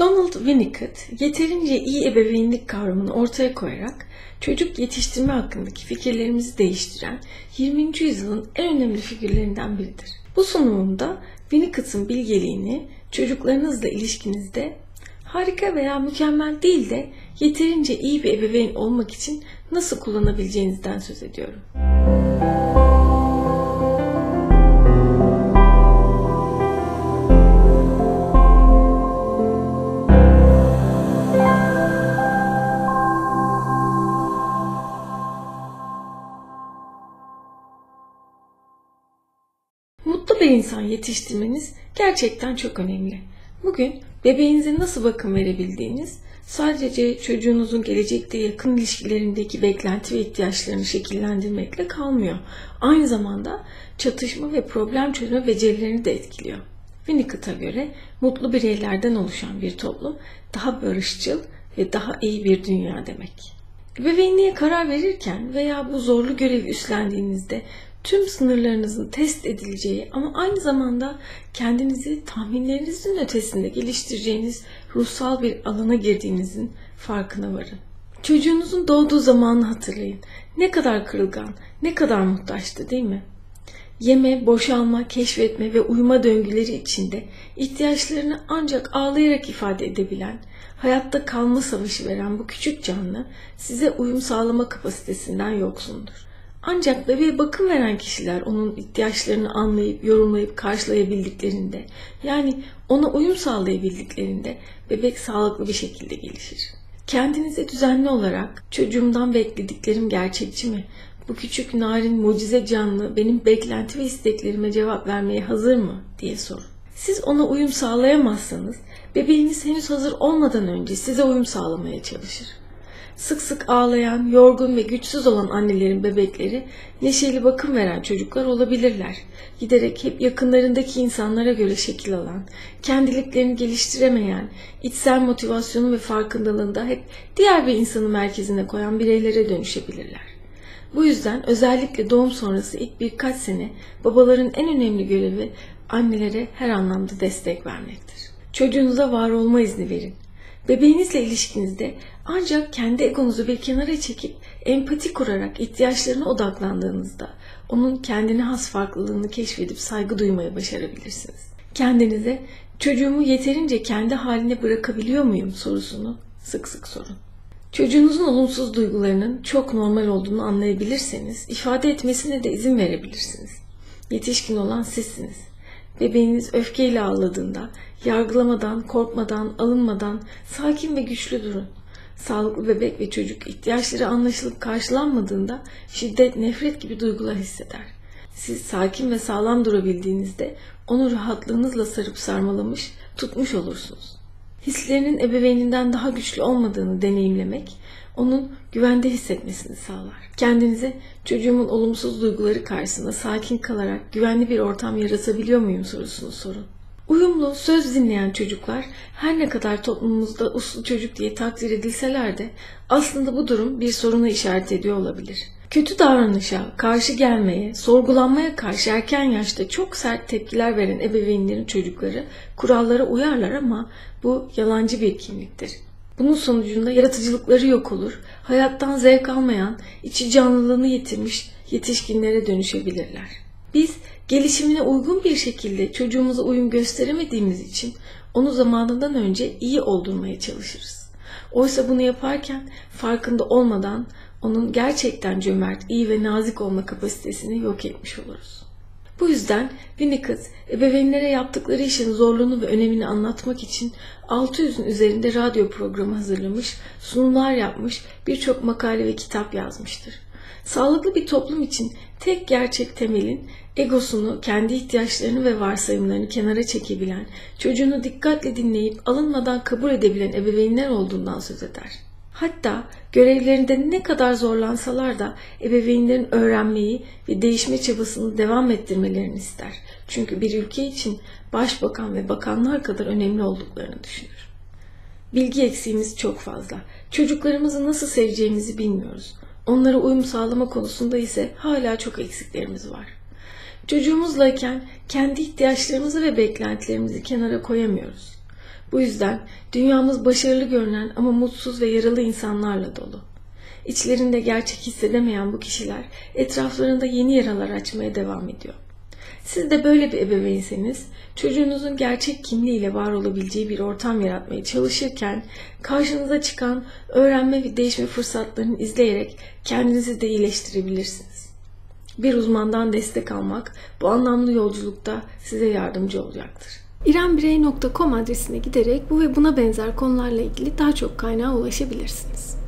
Donald Winnicott yeterince iyi ebeveynlik kavramını ortaya koyarak çocuk yetiştirme hakkındaki fikirlerimizi değiştiren 20. yüzyılın en önemli figürlerinden biridir. Bu sunumunda Winnicott'ın bilgeliğini çocuklarınızla ilişkinizde harika veya mükemmel değil de yeterince iyi bir ebeveyn olmak için nasıl kullanabileceğinizden söz ediyorum. İnsan yetiştirmeniz gerçekten çok önemli. Bugün bebeğinize nasıl bakım verebildiğiniz sadece çocuğunuzun gelecekte yakın ilişkilerindeki beklenti ve ihtiyaçlarını şekillendirmekle kalmıyor. Aynı zamanda çatışma ve problem çözme becerilerini de etkiliyor. Winnicott'a göre mutlu bireylerden oluşan bir toplum daha barışçıl ve daha iyi bir dünya demek. Ebeveynliğe karar verirken veya bu zorlu görevi üstlendiğinizde tüm sınırlarınızın test edileceği ama aynı zamanda kendinizi tahminlerinizin ötesinde geliştireceğiniz ruhsal bir alana girdiğinizin farkına varın. Çocuğunuzun doğduğu zamanı hatırlayın. Ne kadar kırılgan, ne kadar muhtaçtı değil mi? Yeme, boşalma, keşfetme ve uyuma döngüleri içinde ihtiyaçlarını ancak ağlayarak ifade edebilen, hayatta kalma savaşı veren bu küçük canlı size uyum sağlama kapasitesinden yoksundur. Ancak bebeğe bakım veren kişiler onun ihtiyaçlarını anlayıp, yorumlayıp karşılayabildiklerinde, yani ona uyum sağlayabildiklerinde bebek sağlıklı bir şekilde gelişir. Kendinize düzenli olarak çocuğumdan beklediklerim gerçekçi mi? Bu küçük narin mucize canlı benim beklenti ve isteklerime cevap vermeye hazır mı diye sorun. Siz ona uyum sağlayamazsanız bebeğiniz henüz hazır olmadan önce size uyum sağlamaya çalışır. Sık sık ağlayan, yorgun ve güçsüz olan annelerin bebekleri neşeli bakım veren çocuklar olabilirler. Giderek hep yakınlarındaki insanlara göre şekil alan, kendiliklerini geliştiremeyen, içsel motivasyonu ve farkındalığında hep diğer bir insanı merkezine koyan bireylere dönüşebilirler. Bu yüzden özellikle doğum sonrası ilk birkaç sene babaların en önemli görevi annelere her anlamda destek vermektir. Çocuğunuza var olma izni verin. Bebeğinizle ilişkinizde ancak kendi egonuzu bir kenara çekip empati kurarak ihtiyaçlarına odaklandığınızda onun kendine has farklılığını keşfedip saygı duymaya başarabilirsiniz. Kendinize çocuğumu yeterince kendi haline bırakabiliyor muyum sorusunu sık sık sorun. Çocuğunuzun olumsuz duygularının çok normal olduğunu anlayabilirseniz ifade etmesine de izin verebilirsiniz. Yetişkin olan sizsiniz. Bebeğiniz öfkeyle ağladığında yargılamadan, korkmadan, alınmadan sakin ve güçlü durun. Sağlıklı bebek ve çocuk ihtiyaçları anlaşılıp karşılanmadığında şiddet, nefret gibi duygular hisseder. Siz sakin ve sağlam durabildiğinizde onu rahatlığınızla sarıp sarmalamış, tutmuş olursunuz. Hislerinin ebeveyninden daha güçlü olmadığını deneyimlemek, onun güvende hissetmesini sağlar. Kendinize çocuğumun olumsuz duyguları karşısında sakin kalarak güvenli bir ortam yaratabiliyor muyum sorusunu sorun. Uyumlu, söz dinleyen çocuklar her ne kadar toplumumuzda uslu çocuk diye takdir edilseler de aslında bu durum bir soruna işaret ediyor olabilir. Kötü davranışa, karşı gelmeye, sorgulanmaya karşı erken yaşta çok sert tepkiler veren ebeveynlerin çocukları kurallara uyarlar ama bu yalancı bir kimliktir. Bunun sonucunda yaratıcılıkları yok olur, hayattan zevk almayan, içi canlılığını yitirmiş yetişkinlere dönüşebilirler. Biz gelişimine uygun bir şekilde çocuğumuza uyum gösteremediğimiz için onu zamanından önce iyi oldurmaya çalışırız. Oysa bunu yaparken farkında olmadan onun gerçekten cömert, iyi ve nazik olma kapasitesini yok etmiş oluruz. Bu yüzden Winnicott ebeveynlere yaptıkları işin zorluğunu ve önemini anlatmak için 600'ün üzerinde radyo programı hazırlamış, sunumlar yapmış, birçok makale ve kitap yazmıştır. Sağlıklı bir toplum için tek gerçek temelin egosunu, kendi ihtiyaçlarını ve varsayımlarını kenara çekebilen, çocuğunu dikkatle dinleyip alınmadan kabul edebilen ebeveynler olduğundan söz eder. Hatta görevlerinde ne kadar zorlansalar da ebeveynlerin öğrenmeyi ve değişme çabasını devam ettirmelerini ister. Çünkü bir ülke için başbakan ve bakanlar kadar önemli olduklarını düşünür. Bilgi eksiğimiz çok fazla. Çocuklarımızı nasıl seveceğimizi bilmiyoruz. Onlara uyum sağlama konusunda ise hala çok eksiklerimiz var. Çocuğumuzlayken kendi ihtiyaçlarımızı ve beklentilerimizi kenara koyamıyoruz. Bu yüzden dünyamız başarılı görünen ama mutsuz ve yaralı insanlarla dolu. İçlerinde gerçek hissedemeyen bu kişiler etraflarında yeni yaralar açmaya devam ediyor. Siz de böyle bir ebeveynseniz çocuğunuzun gerçek kimliğiyle var olabileceği bir ortam yaratmaya çalışırken karşınıza çıkan öğrenme ve değişme fırsatlarını izleyerek kendinizi de iyileştirebilirsiniz. Bir uzmandan destek almak bu anlamlı yolculukta size yardımcı olacaktır. irembirey.com adresine giderek bu ve buna benzer konularla ilgili daha çok kaynağa ulaşabilirsiniz.